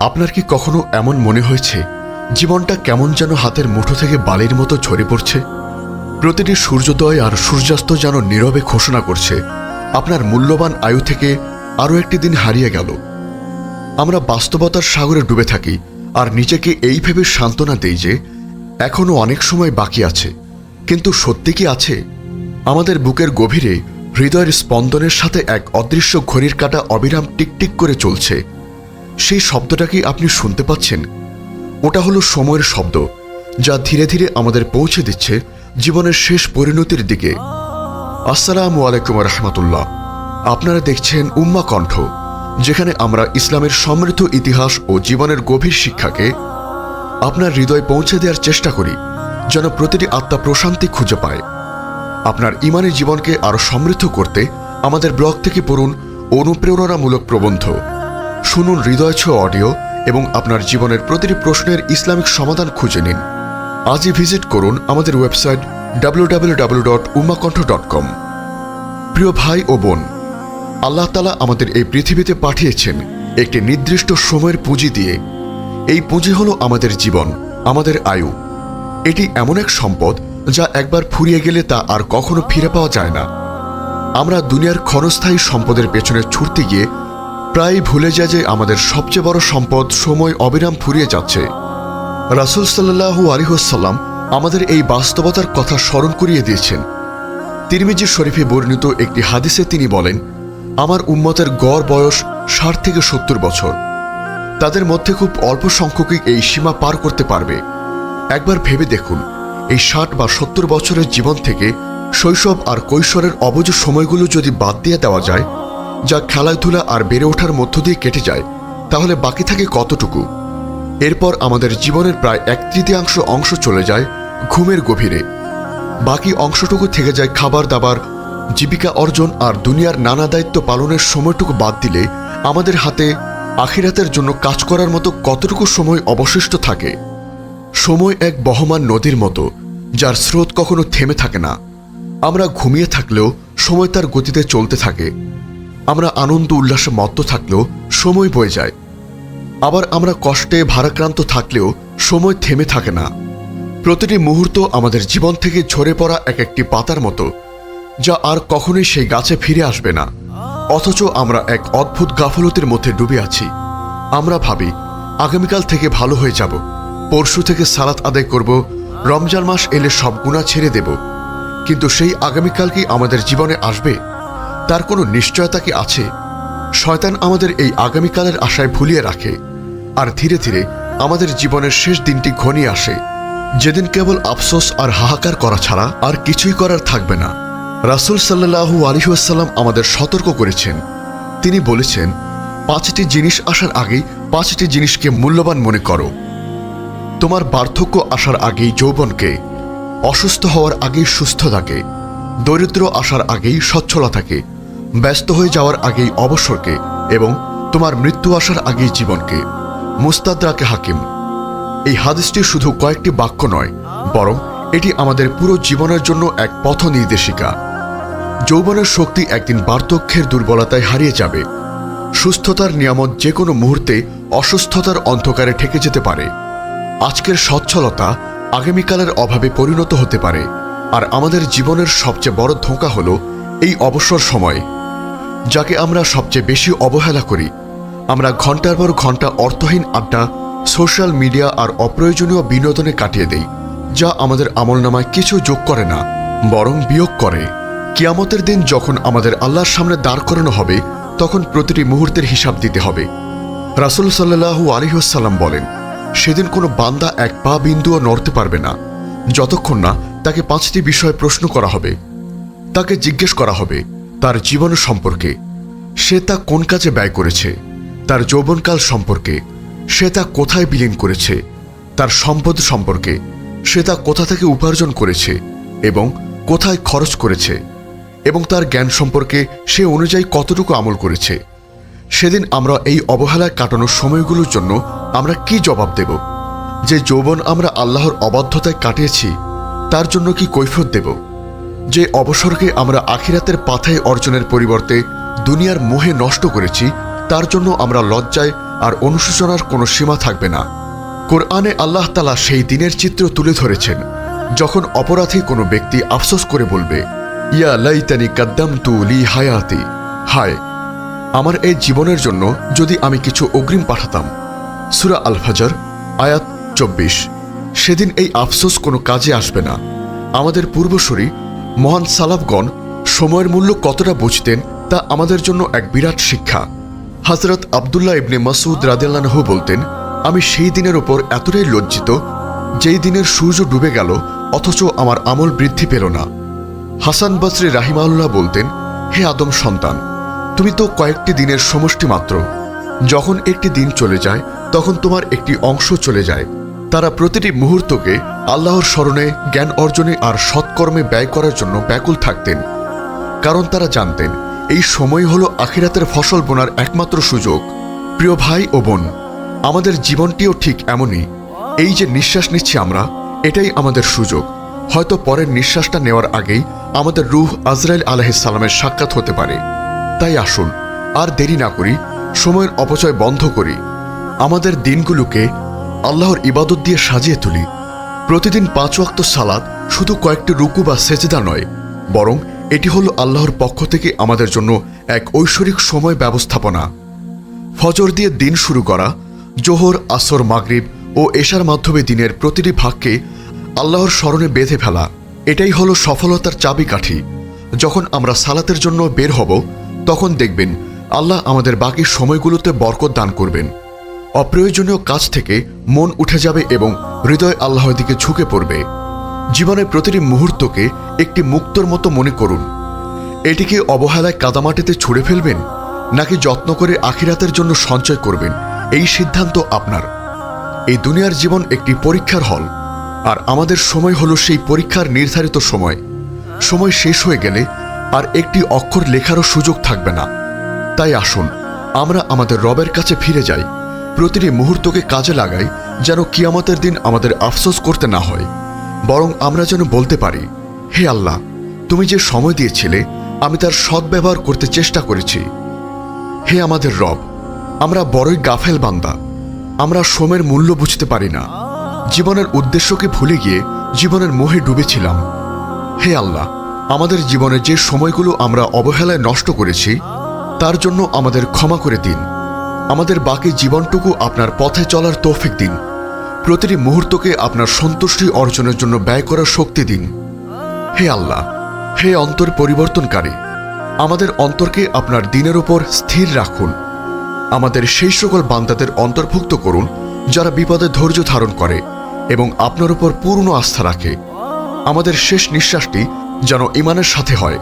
আপনার কি কখনো এমন মনে হয়েছে, জীবনটা কেমন যেন হাতের মুঠো থেকে বালির মতো ঝরে পড়ছে? প্রতিটি সূর্যোদয় আর সূর্যাস্ত যেন নীরবে ঘোষণা করছে, আপনার মূল্যবান আয়ু থেকে আরও একটি দিন হারিয়ে গেল। আমরা বাস্তবতার সাগরে ডুবে থাকি, আর নিজেকে এই ভেবে সান্ত্বনা দেই যে এখনও অনেক সময় বাকি আছে। কিন্তু সত্যি কি আছে? আমাদের বুকের গভীরে হৃদয়ের স্পন্দনের সাথে এক অদৃশ্য ঘড়ির কাটা অবিরাম টিকটিক করে চলছে। সেই শব্দটা কি আপনি শুনতে পাচ্ছেন? ওটা হলো সময়ের শব্দ, যা ধীরে ধীরে আমাদের পৌঁছে দিচ্ছে জীবনের শেষ পরিণতির দিকে। আসসালাম আলাইকুম রহমতুল্লাহ। আপনারা দেখছেন উম্মা কণ্ঠ, যেখানে আমরা ইসলামের সমৃদ্ধ ইতিহাস ও জীবনের গভীর শিক্ষাকে আপনার হৃদয়ে পৌঁছে দেওয়ার চেষ্টা করি, যেন প্রতিটি আত্মা প্রশান্তি খুঁজে পায়। আপনার ইমানি জীবনকে আরও সমৃদ্ধ করতে আমাদের ব্লগ থেকে পড়ুন অনুপ্রেরণামূলক প্রবন্ধ। শুনুন হৃদয় ছোঁয়া অডিও এবং আপনার জীবনের প্রতিটি প্রশ্নের ইসলামিক সমাধান খুঁজে নিন। আজই ভিজিট করুন আমাদের ওয়েবসাইট ডাব্লিউ প্রিয় ভাই ও বোন, আল্লাহ তালা আমাদের এই পৃথিবীতে পাঠিয়েছেন একটি নির্দিষ্ট সময়ের পুঁজি দিয়ে। এই পুঁজি হলো আমাদের জীবন, আমাদের আয়ু। এটি এমন এক সম্পদ যা একবার ফুরিয়ে গেলে তা আর কখনো ফিরে পাওয়া যায় না। আমরা দুনিয়ার ক্ষণস্থায়ী সম্পদের পেছনে ছুটতে গিয়ে প্রায় ভুলে যায় যে আমাদের সবচেয়ে বড় সম্পদ সময় অবিরাম ফুরিয়ে যাচ্ছে। রাসুল সাল্লাহু আলিহাসাল্লাম আমাদের এই বাস্তবতার কথা স্মরণ করিয়ে দিয়েছেন। তিরমিজি শরীফে বর্ণিত একটি হাদিসে তিনি বলেন, আমার উম্মতের গড় বয়স ষাট থেকে সত্তর বছর। তাদের মধ্যে খুব অল্প সংখ্যকই এই সীমা পার করতে পারবে। একবার ভেবে দেখুন, এই ষাট বা সত্তর বছরের জীবন থেকে শৈশব আর কৈশোরের অবজ সময়গুলো যদি বাদ দিয়ে দেওয়া যায় যা খেলাধুলা আর বেড়ে ওঠার মধ্য দিয়ে কেটে যায়, তাহলে বাকি থাকে কতটুকু? এরপর আমাদের জীবনের প্রায় এক তৃতীয়াংশ অংশ চলে যায় ঘুমের গভীরে। বাকি অংশটুকু থেকে যায় খাবার দাবার, জীবিকা অর্জন আর দুনিয়ার নানা দায়িত্ব পালনের সময়টুকু বাদ দিলে আমাদের হাতে আখিরাতের জন্য কাজ করার মতো কতটুকু সময় অবশিষ্ট থাকে? সময় এক বহমান নদীর মতো, যার স্রোত কখনো থেমে থাকে না। আমরা ঘুমিয়ে থাকলেও সময় তার গতিতে চলতে থাকে। আমরা আনন্দ উল্লাসে মত্ত থাকলেও সময় বয়ে যায়। আবার আমরা কষ্টে ভারাক্রান্ত থাকলেও সময় থেমে থাকে না। প্রতিটি মুহূর্ত আমাদের জীবন থেকে ঝরে পড়া এক একটি পাতার মতো, যা আর কখনোই সেই গাছে ফিরে আসবে না। অথচ আমরা এক অদ্ভুত গাফলতির মধ্যে ডুবে আছি। আমরা ভাবি, আগামীকাল থেকে ভালো হয়ে যাব, পরশু থেকে সালাত আদায় করব, রমজান মাস এলে সব গুণা ছেড়ে দেব। কিন্তু সেই আগামীকাল কি আমাদের জীবনে আসবে? তার কোনো নিশ্চয়তা কি আছে? শয়তান আমাদের এই আগামীকালের আশায় ভুলিয়ে রাখে, আর ধীরে ধীরে আমাদের জীবনের শেষ দিনটি ঘনিয়ে আসে। যেদিন কেবল আফসোস আর হাহাকার করা ছাড়া আর কিছুই করার থাকবে না। রাসুল সাল্লাহু আলিহাসাল্লাম আমাদের সতর্ক করেছেন। তিনি বলেছেন, পাঁচটি জিনিস আসার আগেই পাঁচটি জিনিসকে মূল্যবান মনে করো। তোমার বার্ধক্য আসার আগেই যৌবনকে, অসুস্থ হওয়ার আগেই সুস্থতাকে দরিদ্র আসার আগেই সচ্ছলতাকে ব্যস্ত হয়ে যাওয়ার আগেই অবসরকে এবং তোমার মৃত্যু আসার আগেই জীবনকে। মুস্তাদরাকে হাকিম। এই হাদিসটি শুধু কয়েকটি বাক্য নয়, বরং এটি আমাদের পুরো জীবনের জন্য এক পথ নির্দেশিকা। যৌবনের শক্তি একদিন বার্ধক্যের দুর্বলতায় হারিয়ে যাবে। সুস্থতার নিয়ামত যে কোনো মুহূর্তে অসুস্থতার অন্ধকারে ঠেকে যেতে পারে। আজকের সচ্ছলতা আগামীকালের অভাবে পরিণত হতে পারে। আর আমাদের জীবনের সবচেয়ে বড় ধোঁকা হল এই অবসর সময়। যাকে আমরা সবচেয়ে বেশি অবহেলা করি। আমরা ঘণ্টার পর ঘণ্টা অর্থহীন আড্ডা, সোশ্যাল মিডিয়া আর অপ্রয়োজনীয় বিনোদনে কাটিয়ে দেই, যা আমাদের আমলনামায় কিছু যোগ করে না, বরং বিয়োগ করে। কিয়ামতের দিন যখন আমাদের আল্লাহর সামনে দাঁড় করানো হবে, তখন প্রতিটি মুহূর্তের হিসাব দিতে হবে। রাসুল সাল্লাহু আলিহাসাল্লাম বলেন, সেদিন কোনো বান্দা এক পা বিন্দুও নড়তে পারবে না। যতক্ষণ না তাকে পাঁচটি বিষয়ে প্রশ্ন করা হবে, তাকে জিজ্ঞেস করা হবে। তার জীবন সম্পর্কে। সে তা কোন কাজে ব্যয় করেছে? তার যৌবনকাল সম্পর্কে। সে তা কোথায় বিলীন করেছে? তার সম্পদ সম্পর্কে। সে তা কোথা থেকে উপার্জন করেছে? এবং কোথায় খরচ করেছে? এবং তার জ্ঞান সম্পর্কে সে অনুযায়ী কতটুকু আমল করেছে? সেদিন আমরা এই অবহেলায় কাটানোর সময়গুলোর জন্য আমরা কি জবাব দেব? যে যৌবন আমরা আল্লাহর অবাধ্যতায় কাটিয়েছি, তার জন্য কি কৈফত দেব? যে অবসরকে আমরা আখিরাতের পাথায় অর্জনের পরিবর্তে দুনিয়ার মোহে নষ্ট করেছি, তার জন্য আমরা লজ্জায় আর অনুশোচনার কোনো সীমা থাকবে না। কোরআনে আল্লাহ তালা সেই দিনের চিত্র তুলে ধরেছেন, যখন অপরাধী কোনো ব্যক্তি আফসোস করে বলবে, ইয়া লাইতানি কাদ্দাম তু লি হায়াতি। হায়, আমার এই জীবনের জন্য যদি আমি কিছু অগ্রিম পাঠাতাম। সুরা আল ফাজার আয়াত চব্বিশ। সেদিন এই আফসোস কোনো কাজে আসবে না। আমাদের পূর্বসূরি মহান সালাফগণ সময়ের মূল্য কতটা বুঝতেন তা আমাদের জন্য এক বিরাট শিক্ষা। হজরত আবদুল্লাহ ইবনে মাসুদ রাদেল্লানহু বলতেন, আমি সেই দিনের ওপর এতটাই লজ্জিত যেই দিনের সূর্য ডুবে গেল, অথচ আমার আমল বৃদ্ধি পেল না। হাসান বসরি রাহিমাউল্লাহ বলতেন, হে আদম সন্তান, তুমি তো কয়েকটি দিনের সমষ্টি মাত্র। যখন একটি দিন চলে যায়, তখন তোমার একটি অংশ চলে যায়। তারা প্রতিটি মুহূর্তকে আল্লাহর স্মরণে, জ্ঞান অর্জনে আর সৎকর্মে ব্যয় করার জন্য ব্যাকুল থাকতেন। কারণ তারা জানতেন, এই সময় হলো আখিরাতের ফসল বোনার একমাত্র সুযোগ। প্রিয় ভাই ও বোন, আমাদের জীবনটিও ঠিক এমনই। এই যে নিঃশ্বাস নিচ্ছি আমরা, এটাই আমাদের সুযোগ। হয়তো পরের নিঃশ্বাসটা নেওয়ার আগেই আমাদের রুহ আজরাইল আলহিসাল্লামের সাক্ষাৎ হতে পারে। তাই আসুন, আর দেরি না করি, সময়ের অপচয় বন্ধ করি। আমাদের দিনগুলোকে আল্লাহর ইবাদত দিয়ে সাজিয়ে তুলি। প্রতিদিন পাঁচ ওয়াক্ত সালাদ শুধু কয়েকটি রুকু বা সেজদা নয়, বরং এটি হলো আল্লাহর পক্ষ থেকে আমাদের জন্য এক ঐশ্বরিক সময় ব্যবস্থাপনা। ফজর দিয়ে দিন শুরু করা, জোহর, আসর, মাগরিব ও এশার মাধ্যমে দিনের প্রতিটি ভাগকে আল্লাহর স্মরণে বেঁধে ফেলা। এটাই হলো সফলতার চাবিকাঠি। যখন আমরা সালাতের জন্য বের হব, তখন দেখবেন আল্লাহ আমাদের বাকি সময়গুলোতে বরকত দান করবেন। অপ্রয়োজনীয় কাজ থেকে মন উঠে যাবে এবং হৃদয় আল্লাহর দিকে ঝুঁকে পড়বে। জীবনের প্রতিটি মুহূর্তকে একটি মুক্তর মতো মনে করুন। এটিকে অবহেলায় কাদামাটিতে ছুঁড়ে ফেলবেন, নাকি যত্ন করে আখিরাতের জন্য সঞ্চয় করবেন? এই সিদ্ধান্ত আপনার। এই দুনিয়ার জীবন একটি পরীক্ষার হল, আর আমাদের সময় হলো সেই পরীক্ষার নির্ধারিত সময়। সময় শেষ হয়ে গেলে আর একটি অক্ষর লেখারও সুযোগ থাকবে না। তাই আসুন, আমরা আমাদের রবের কাছে ফিরে যাই। প্রতিটি মুহূর্তকে কাজে লাগাই যেন কিয়ামতের দিন আমাদের আফসোস করতে না হয়, বরং আমরা যেন বলতে পারি, হে আল্লাহ, তুমি যে সময় দিয়েছিলে, আমি তার সদ্ব্যবহার করতে চেষ্টা করেছি। হে আমাদের রব, আমরা বড়ই গাফেল বান্দা, আমরা সময়ের মূল্য বুঝতে পারি না, জীবনের উদ্দেশ্যকে ভুলে গিয়ে জীবনের মোহে ডুবেছিলাম। হে আল্লাহ, আমাদের জীবনের যে সময়গুলো আমরা অবহেলায় নষ্ট করেছি, তার জন্য আমাদের ক্ষমা করে দিন। আমাদের বাকি জীবনটুকু আপনার পথে চলার তৌফিক দিন। প্রতিটি মুহূর্তকে আপনার সন্তুষ্টি অর্জনের জন্য ব্যয় করার শক্তি দিন। হে আল্লাহ, হে অন্তর পরিবর্তনকারী, আমাদের অন্তরকে আপনার দিনের উপর স্থির রাখুন। আমাদের সেই সকল বান্দাদের অন্তর্ভুক্ত করুন, যারা বিপদে ধৈর্য ধারণ করে এবং আপনার উপর পূর্ণ আস্থা রাখে। আমাদের শেষ নিঃশ্বাসটি যেন ইমানের সাথে হয়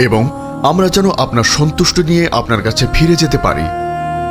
এবং আমরা যেন আপনার সন্তুষ্ট নিয়ে আপনার কাছে ফিরে যেতে পারি।